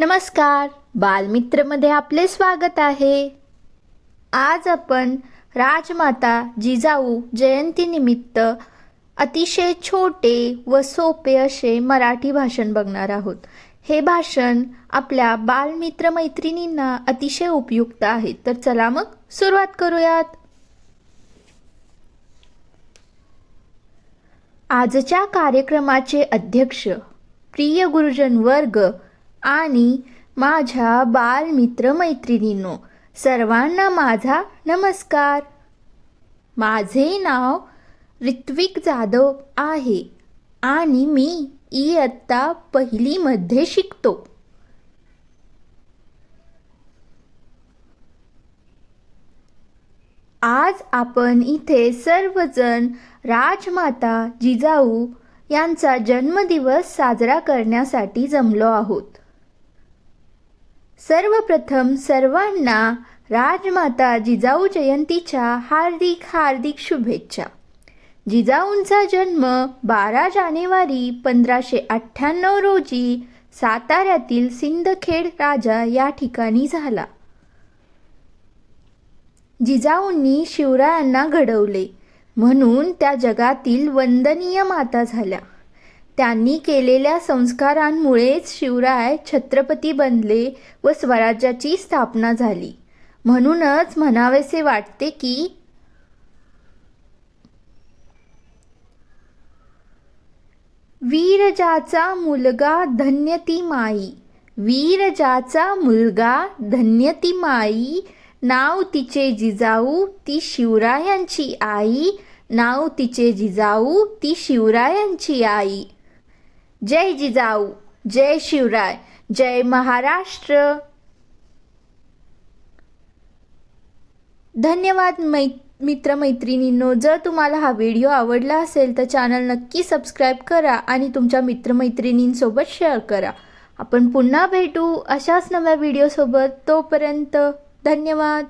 नमस्कार. बालमित्रमध्ये आपले स्वागत आहे. आज आपण राजमाता जिजाऊ जयंतीनिमित्त अतिशय छोटे व सोपे असे मराठी भाषण बघणार आहोत. हे भाषण आपल्या बालमित्र मैत्रिणींना अतिशय उपयुक्त आहे. तर चला मग सुरुवात करूयात. आजच्या कार्यक्रमाचे अध्यक्ष प्रिय गुरुजन वर्ग आणि माझ्या बालमित्र मैत्रिणींनो सर्वांना माझा नमस्कार. माझे नाव ऋत्विक जाधव आहे आणि मी इयत्ता पहिलीमध्ये शिकतो. आज आपण इथे सर्वजण राजमाता जिजाऊ यांचा जन्मदिवस साजरा करण्यासाठी जमलो आहोत. सर्वप्रथम सर्वांना राजमाता जिजाऊ जयंतीच्या हार्दिक हार्दिक शुभेच्छा. जिजाऊंचा जन्म बारा जानेवारी पंधराशे अठ्ठ्याण्णव रोजी साताऱ्यातील सिंदखेड राजा या ठिकाणी झाला. जिजाऊंनी शिवरायांना घडवले म्हणून त्या जगातील वंदनीय माता झाल्या. त्यांनी केलेल्या संस्कारांमुळेच शिवराय छत्रपती बनले व स्वराज्याची स्थापना झाली. म्हणूनच म्हणावेसे वाटते की वीरजाचा मुलगा धन्यती माई. वीरजाचा मुलगा धन्यती माई. नाव तिचे जिजाऊ ती शिवरायांची आई. नाव तिचे जिजाऊ ती शिवरायांची आई. जय जिजाऊ जय शिवराय जय महाराष्ट्र. धन्यवाद मै मित्रमैत्रिणींनो जर तुम्हाला हा व्हिडिओ आवडला असेल तर चॅनल नक्की सबस्क्राईब करा आणि तुमच्या मित्रमैत्रिणींसोबत शेअर करा. आपण पुन्हा भेटू अशाच नव्या व्हिडिओसोबत. तोपर्यंत धन्यवाद.